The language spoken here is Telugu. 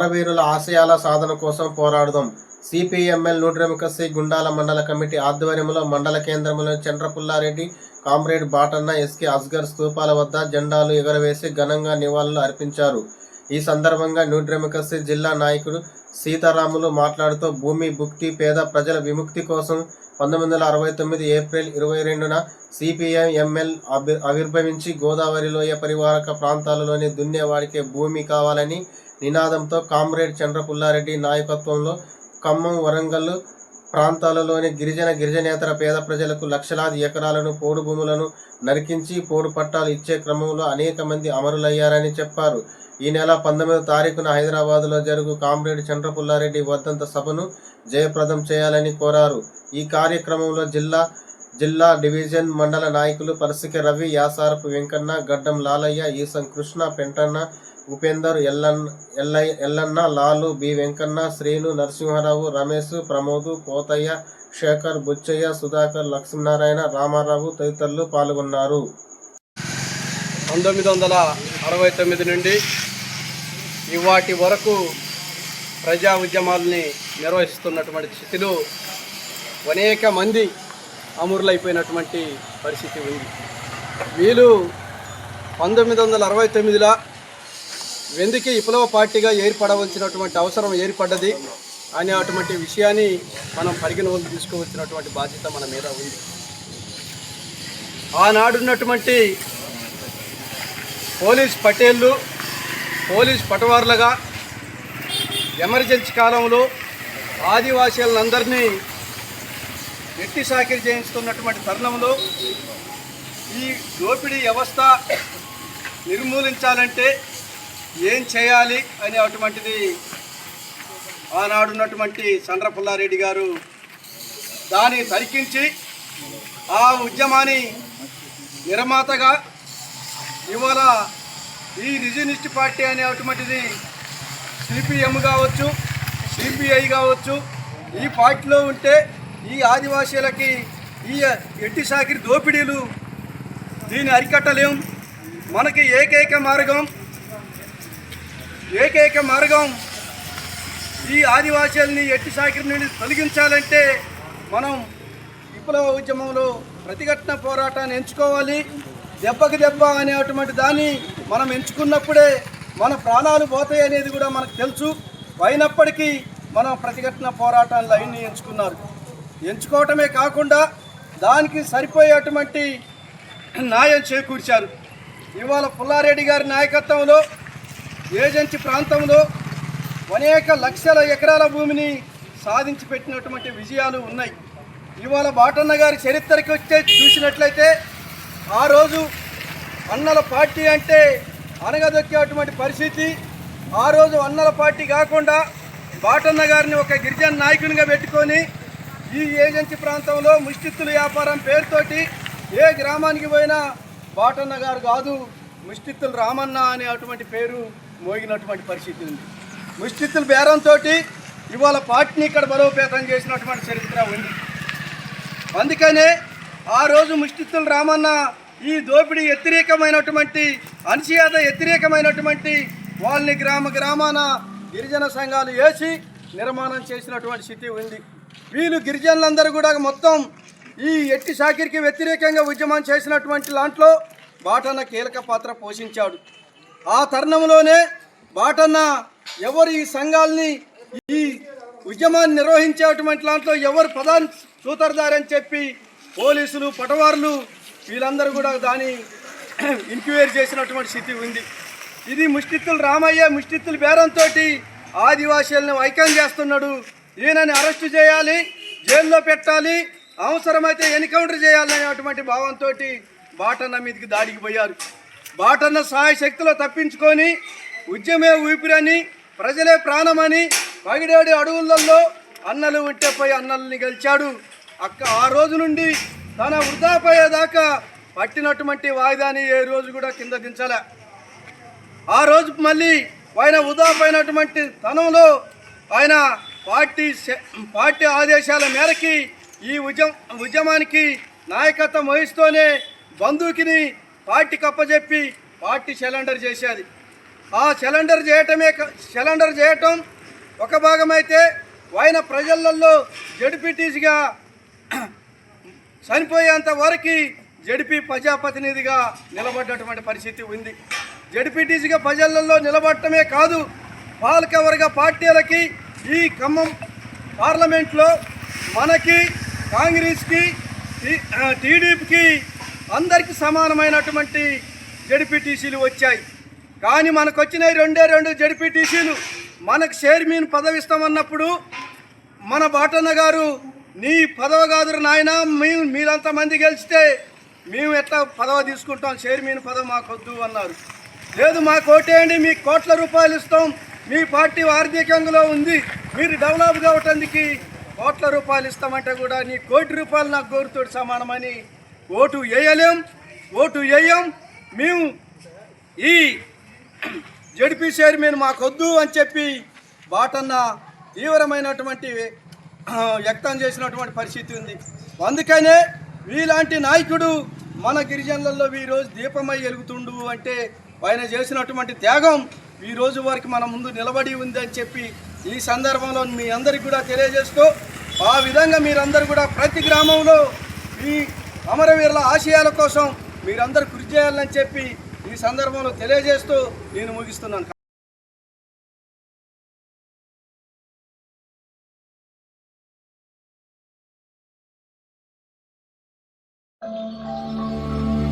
అమరవీరుల ఆశయాల సాధన కోసం పోరాడుదాం. సిపిఎంఎల్ నూడ్రెమకసి గుండాల మండల కమిటీ ఆధ్వర్యంలో మండల కేంద్రంలో చంద్రపుల్లారెడ్డి కామ్రేడ్ బాటన్న ఎస్కే అస్గర్ స్తూపాల వద్ద జెండాలు ఎగరవేసి ఘనంగా నివాళులు అర్పించారు. ఈ సందర్భంగా న్యూడ్రెమకసి జిల్లా నాయకుడు సీతారాములు మాట్లాడుతూ భూమి భుక్తి పేద ప్రజల విముక్తి కోసం పంతొమ్మిది వందల అరవై తొమ్మిది ఏప్రిల్ ఇరవై రెండున సిపిఐ ఎంఎల్ అభి ఆవిర్భవించి గోదావరి లోయ పరివారక ప్రాంతాలలోని దున్నేవాడికే భూమి కావాలని నినాదంతో కామ్రేడ్ చంద్రపుల్లారెడ్డి నాయకత్వంలో ఖమ్మం వరంగల్ ప్రాంతాలలోని గిరిజన గిరిజనేతర పేద ప్రజలకు లక్షలాది ఎకరాలను పోడు భూములను నరికించి పోడు పట్టాలు ఇచ్చే క్రమంలో అనేక మంది అమరులయ్యారని చెప్పారు. ఈ నెల పంతొమ్మిదో తారీఖున హైదరాబాద్లో జరుగు కామ్రేడ్ చంద్రపుల్లారెడ్డి వర్ధంత సభను జయప్రదం చేయాలని కోరారు. ఈ కార్యక్రమంలో జిల్లా జిల్లా డివిజన్ మండల నాయకులు పరసిక రవి యాసారపు వెంకన్న గడ్డం లాలయ్య ఈసం కృష్ణ పెంటన్న ఉపేందర్ ఎల్లన్న ఎల్లయ్య ఎల్లన్న లాలు బి వెంకన్న శ్రీను నరసింహారావు రమేష్ ప్రమోద్ కోతయ్య శేఖర్ బుచ్చయ్య సుధాకర్ లక్ష్మీనారాయణ రామారావు తదితరులు పాల్గొన్నారు. పంతొమ్మిది వందల అరవై తొమ్మిది నుండి ఇవాటి వరకు ప్రజా ఉద్యమాలని నిర్వహిస్తున్నటువంటి స్థితిలో అనేక మంది అమరులైపోయినటువంటి పరిస్థితి ఉంది. వీళ్ళు పంతొమ్మిది వందల అరవై తొమ్మిదిలో వెందుకే విప్లవ పార్టీగా ఏర్పడవలసినటువంటి అవసరం ఏర్పడ్డది అనే అటువంటి విషయాన్ని మనం పరిగణలోకి తీసుకోవచ్చినటువంటి బాధ్యత మన మీద ఉంది. ఆనాడున్నటువంటి పోలీస్ పటేళ్ళు పోలీస్ పటవార్లుగా ఎమర్జెన్సీ కాలంలో ఆదివాసీలందరినీ ఎట్టి సాకిరి చేయిస్తున్నటువంటి తరుణంలో ఈ దోపిడీ వ్యవస్థ నిర్మూలించాలంటే ఏం చేయాలి అనే అటువంటిది ఆనాడున్నటువంటి చంద్రపుల్లారెడ్డి గారు దాన్ని తరికించి ఆ ఉద్యమాన్ని నిర్మాతగా ఇవాళ ఈ రిజనిస్ట్ పార్టీ అనేటువంటిది సిపిఎం కావచ్చు సిపిఐ కావచ్చు ఈ పార్టీలో ఉంటే ఈ ఆదివాసీలకి ఈ ఎట్టి సాకిరి దోపిడీలు దీన్ని అరికట్టలేం. మనకి ఏకైక మార్గం ఏకైక మార్గం ఈ ఆదివాసీలని ఎట్టి సాకిరి నుండి తొలగించాలంటే మనం విప్లవ ఉద్యమంలో ప్రతిఘటన పోరాటాన్ని ఎంచుకోవాలి. దెబ్బకి దెబ్బ అనేటువంటి దాన్ని మనం ఎంచుకున్నప్పుడే మన ప్రాణాలు పోతాయి అనేది కూడా మనకు తెలుసు. అయినప్పటికీ మనం ప్రతిఘటన పోరాటం లైన్ని ఎంచుకున్నారు. ఎంచుకోవటమే కాకుండా దానికి సరిపోయేటువంటి న్యాయం చేకూర్చారు. ఇవాళ పుల్లారెడ్డి గారి నాయకత్వంలో ఏజెన్సీ ప్రాంతంలో అనేక లక్షల ఎకరాల భూమిని సాధించి పెట్టినటువంటి విజయాలు ఉన్నాయి. ఇవాళ బాటన్న గారి చరిత్రకి వచ్చే చూసినట్లయితే ఆ రోజు అన్నల పార్టీ అంటే అనగదొక్కేటువంటి పరిస్థితి. ఆ రోజు అన్నల పార్టీ కాకుండా బాటన్న గారిని ఒక గిరిజన నాయకునిగా పెట్టుకొని ఈ ఏజెన్సీ ప్రాంతంలో ముష్టిత్తుల వ్యాపారం పేరుతోటి ఏ గ్రామానికి పోయినా బాటన్న గారు కాదు ముష్టిత్తులు రామన్న అనే అటువంటి పేరు మోగినటువంటి పరిస్థితి ఉంది. ముష్టిత్తుల బేరంతో ఇవాళ పార్టీని ఇక్కడ బలోపేతం చేసినటువంటి చరిత్ర ఉంది. అందుకనే ఆ రోజు ముష్టిత్తులు రామన్న ఈ దోపిడీ వ్యతిరేకమైనటువంటి అణచియాత వ్యతిరేకమైనటువంటి వాళ్ళని గ్రామ గ్రామాన గిరిజన సంఘాలు వేసి నిర్మాణం చేసినటువంటి స్థితి ఉంది. వీళ్ళు గిరిజనులందరూ కూడా మొత్తం ఈ ఎట్టి సాకిరికి వ్యతిరేకంగా ఉద్యమం చేసినటువంటి దాంట్లో బాటన్న కీలక పాత్ర పోషించాడు. ఆ తరుణంలోనే బాటన్న ఎవరు ఈ సంఘాలని ఈ ఉద్యమాన్ని నిర్వహించేటువంటి దాంట్లో ఎవరు ప్రధాన సూత్రధారని చెప్పి పోలీసులు పటవార్లు వీళ్ళందరూ కూడా దాని ఎంక్వైరీ చేసినటువంటి స్థితి ఉంది. ఇది ముష్టిత్తులు రామయ్య ముష్టిత్తుల బేరంతో ఆదివాసీలను ఐక్యం చేస్తున్నాడు. ఈయనని అరెస్టు చేయాలి జైల్లో పెట్టాలి అవసరమైతే ఎన్కౌంటర్ చేయాలనేటువంటి భావంతో బాటన్న మీదకి దాడికి పోయారు. బాటన్న సహాయ శక్తిలో తప్పించుకొని ఉద్యమే ఊపిరని ప్రజలే ప్రాణమని పగిడేడి అడవులలో అన్నలు ఉంటే పోయి అన్నల్ని గెలిచాడు. అక్క ఆ రోజు నుండి తన వృధాపోయేదాకా పట్టినటువంటి వాయిదాని ఏ రోజు కూడా కింద దించలే. ఆ రోజు మళ్ళీ ఆయన వృధాపోయినటువంటి తనంలో ఆయన పార్టీ పార్టీ ఆదేశాల మేరకి ఈ ఉద్యమ ఉద్యమానికి నాయకత్వం వహిస్తూనే బంధువుకిని పార్టీకి కప్పజెప్పి పార్టీ సిలిండర్ చేసేది. ఆ సిలిండర్ చేయటమే క- సిలిండర్ చేయటం ఒక భాగమైతే ఆయన ప్రజలలో జడ్పీటీసీగా చనిపోయేంత వరకు జడిపి ప్రజాప్రతినిధిగా నిలబడ్డటువంటి పరిస్థితి ఉంది. జడిపిటీసీగా ప్రజలలో నిలబడటమే కాదు పాలకవర్గ పార్టీలకి ఈ ఖమ్మం పార్లమెంట్లో మనకి కాంగ్రెస్కి టీడీపీకి అందరికీ సమానమైనటువంటి జడిపిటీసీలు వచ్చాయి. కానీ మనకు వచ్చినాయి రెండే రెండు జడిపిటీసీలు మనకు చైర్మన్ పదవిస్తామన్నప్పుడు మన బాటన్న గారు నీ పదవ కాదురు నాయన మేము మీరంతా మంది గెలిస్తే మేము ఎట్లా పదవ తీసుకుంటాం? చైర్మన్ పదవి మాకొద్దు అన్నారు. లేదు మాకు ఓటేయండి మీకు కోట్ల రూపాయలు ఇస్తాం. మీ పార్టీ ఆర్థికంగా ఉంది. మీరు డెవలప్ కావటానికి కోట్ల రూపాయలు ఇస్తామంటే కూడా నీ కోటి రూపాయలు నాకు గోరుతోడు సమానమని ఓటు వేయలేం ఓటు వేయం. మేము ఈ జడిపి చైర్మన్ మాకొద్దు అని చెప్పి బాటన్న తీవ్రమైనటువంటి వ్యక్తం చేసినటువంటి పరిస్థితి ఉంది. అందుకనే వీలాంటి నాయకుడు మన గిరిజనులలో ఈరోజు దీపమై వెలుగుతుండు అంటే ఆయన చేసినటువంటి త్యాగం ఈ రోజు వరకు మన ముందు నిలబడి ఉంది అని చెప్పి ఈ సందర్భంలో మీ అందరికి కూడా తెలియజేస్తూ ఆ విధంగా మీరందరూ కూడా ప్రతి గ్రామంలో ఈ అమరవీరుల ఆశయాల కోసం మీరందరూ కృషి చేయాలని చెప్పి ఈ సందర్భంలో తెలియజేస్తూ నేను ముగిస్తున్నాను. Música